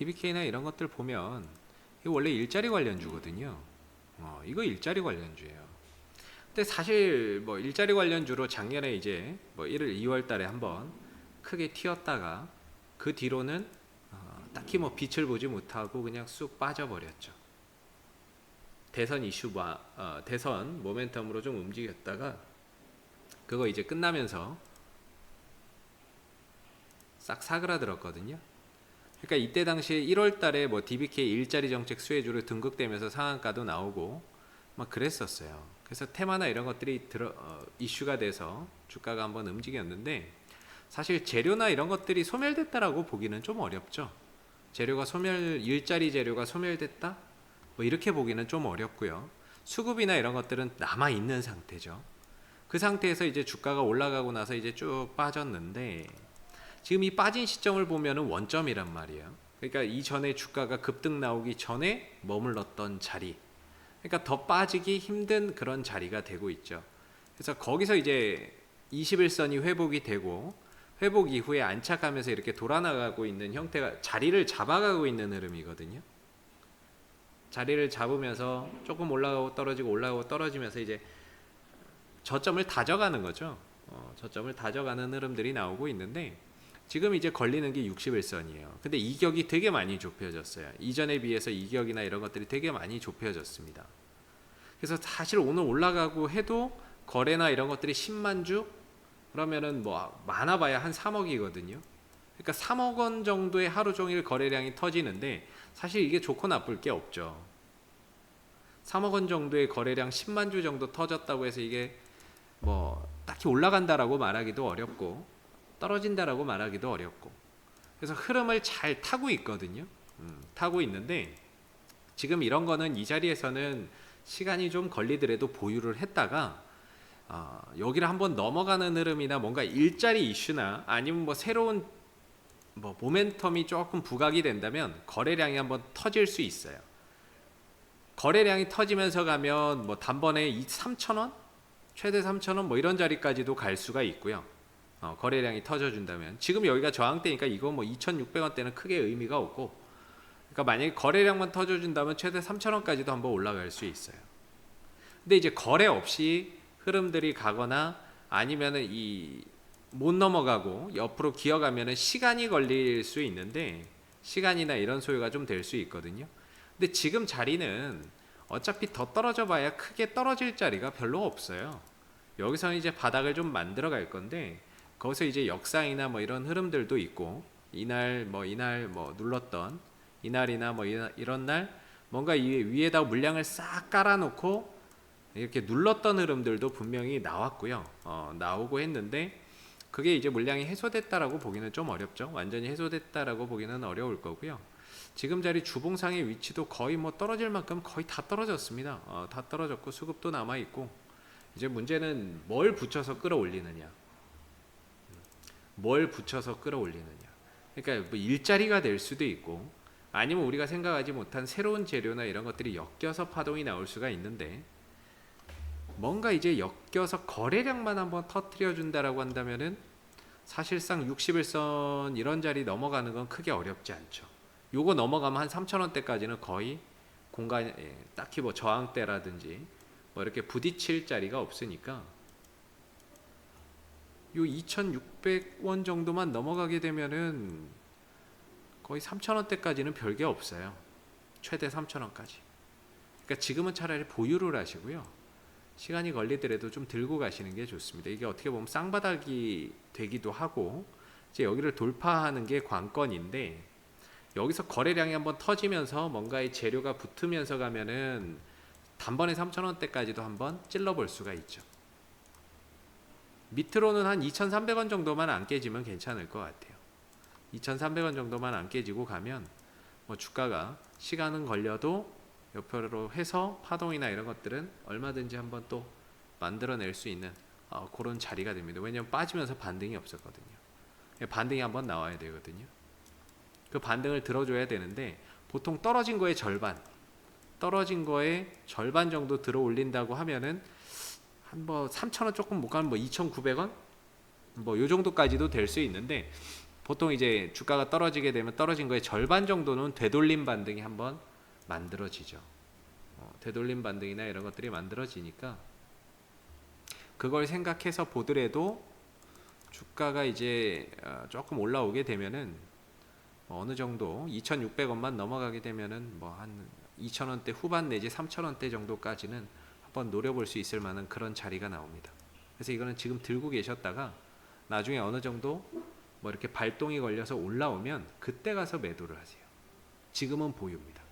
DBK나 이런 것들 보면 이거 원래 일자리 관련주거든요. 어, 이거 일자리 관련주예요. 근데 사실 뭐 일자리 관련주로 작년에 이제 뭐 1월 2월 달에 한번 크게 튀었다가 그 뒤로는 어, 딱히 뭐 빛을 보지 못하고 그냥 쑥 빠져버렸죠. 대선 이슈 마, 어, 대선 모멘텀으로 좀 움직였다가 그거 이제 끝나면서 싹 사그라들었거든요. 그러니까 이때 당시에 1월 달에 뭐 DBK 일자리 정책 수혜주로 등극되면서 상한가도 나오고 막 그랬었어요. 그래서 테마나 이런 것들이 들어, 어, 이슈가 돼서 주가가 한번 움직였는데 사실 재료나 이런 것들이 소멸됐다라고 보기는 좀 어렵죠. 재료가 소멸 일자리 재료가 소멸됐다? 뭐 이렇게 보기는 좀 어렵고요. 수급이나 이런 것들은 남아 있는 상태죠. 그 상태에서 이제 주가가 올라가고 나서 이제 쭉 빠졌는데 지금 이 빠진 시점을 보면은 원점이란 말이에요. 그러니까 이전에 주가가 급등 나오기 전에 머물렀던 자리. 그러니까 더 빠지기 힘든 그런 자리가 되고 있죠. 그래서 거기서 이제 21선이 회복이 되고 회복 이후에 안착하면서 이렇게 돌아나가고 있는 형태가 자리를 잡아가고 있는 흐름이거든요. 자리를 잡으면서 조금 올라가고 떨어지고 올라가고 떨어지면서 이제 저점을 다져가는 거죠. 어, 저점을 다져가는 흐름들이 나오고 있는데 지금 이제 걸리는 게 61선이에요. 근데 이격이 되게 많이 좁혀졌어요. 이전에 비해서 이격이나 이런 것들이 되게 많이 좁혀졌습니다. 그래서 사실 오늘 올라가고 해도 거래나 이런 것들이 10만 주 그러면은 뭐 많아봐야 한 3억이거든요. 그러니까 3억 원 정도의 하루 종일 거래량이 터지는데 사실 이게 좋고 나쁠 게 없죠. 3억 원 정도의 거래량 10만 주 정도 터졌다고 해서 이게 뭐 딱히 올라간다라고 말하기도 어렵고 떨어진다라고 말하기도 어렵고 그래서 흐름을 잘 타고 있거든요. 음, 타고 있는데 지금 이런 거는 이 자리에서는 시간이 좀 걸리더라도 보유를 했다가 어, 여기를 한번 넘어가는 흐름이나 뭔가 일자리 이슈나 아니면 뭐 새로운 뭐 모멘텀이 조금 부각이 된다면 거래량이 한번 터질 수 있어요. 거래량이 터지면서 가면 뭐 단번에 3,000원, 최대 3,000원 뭐 이런 자리까지도 갈 수가 있고요. 어, 거래량이 터져준다면 지금 여기가 저항대니까 이거 뭐 2,600원대는 크게 의미가 없고 그러니까 만약에 거래량만 터져준다면 최대 3,000원까지도 한번 올라갈 수 있어요. 근데 이제 거래 없이 흐름들이 가거나 아니면은 이 못 넘어가고 옆으로 기어가면은 시간이 걸릴 수 있는데 시간이나 이런 소요가 좀 될 수 있거든요. 근데 지금 자리는 어차피 더 떨어져 봐야 크게 떨어질 자리가 별로 없어요. 여기서 이제 바닥을 좀 만들어 갈 건데 거기서 이제 역상이나 뭐 이런 흐름들도 있고 이날 뭐 이날 뭐 눌렀던 이날이나 뭐 이런 날 뭔가 이 위에다 물량을 싹 깔아놓고 이렇게 눌렀던 흐름들도 분명히 나왔고요. 어, 나오고 했는데 그게 이제 물량이 해소됐다라고 보기는 좀 어렵죠. 완전히 해소됐다라고 보기는 어려울 거고요. 지금 자리 주봉상의 위치도 거의 뭐 떨어질 만큼 거의 다 떨어졌습니다. 어, 다 떨어졌고 수급도 남아 있고 이제 문제는 뭘 붙여서 끌어올리느냐. 뭘 붙여서 끌어올리느냐. 그러니까 뭐 일자리가 될 수도 있고 아니면 우리가 생각하지 못한 새로운 재료나 이런 것들이 엮여서 파동이 나올 수가 있는데 뭔가 이제 엮여서 거래량만 한번 터트려 준다라고 한다면은 사실상 61선 이런 자리 넘어가는 건 크게 어렵지 않죠. 요거 넘어가면 한 3,000원대까지는 거의 공간 예, 딱히 뭐 저항대라든지 뭐 이렇게 부딪힐 자리가 없으니까 요 2,600원 정도만 넘어가게 되면은 거의 3,000원대까지는 별게 없어요. 최대 3,000원까지. 그러니까 지금은 차라리 보유를 하시고요. 시간이 걸리더라도 좀 들고 가시는 게 좋습니다. 이게 어떻게 보면 쌍바닥이 되기도 하고 이제 여기를 돌파하는 게 관건인데 여기서 거래량이 한번 터지면서 뭔가의 재료가 붙으면서 가면은 단번에 3,000원대까지도 한번 찔러 볼 수가 있죠. 밑으로는 한 2,300원 정도만 안 깨지면 괜찮을 것 같아요. 2,300원 정도만 안 깨지고 가면 뭐 주가가 시간은 걸려도 옆으로 해서 파동이나 이런 것들은 얼마든지 한번 또 만들어낼 수 있는 어, 그런 자리가 됩니다. 왜냐하면 빠지면서 반등이 없었거든요. 반등이 한번 나와야 되거든요. 그 반등을 들어줘야 되는데 보통 떨어진 거의 절반, 떨어진 거의 절반 정도 들어 올린다고 하면은 한 뭐 3,000원 조금 못 가면 뭐 2,900원 뭐 요 정도까지도 될 수 있는데 보통 이제 주가가 떨어지게 되면 떨어진 거의 절반 정도는 되돌림 반등이 한번 만들어지죠. 어, 되돌림 반등이나 이런 것들이 만들어지니까 그걸 생각해서 보더라도 주가가 이제 어, 조금 올라오게 되면은 어느 정도 2,600원만 넘어가게 되면은 뭐 한 2,000원대 후반 내지 3,000원대 정도까지는 한번 노려볼 수 있을 만한 그런 자리가 나옵니다. 그래서 이거는 지금 들고 계셨다가 나중에 어느 정도 뭐 이렇게 발동이 걸려서 올라오면 그때 가서 매도를 하세요. 지금은 보유입니다.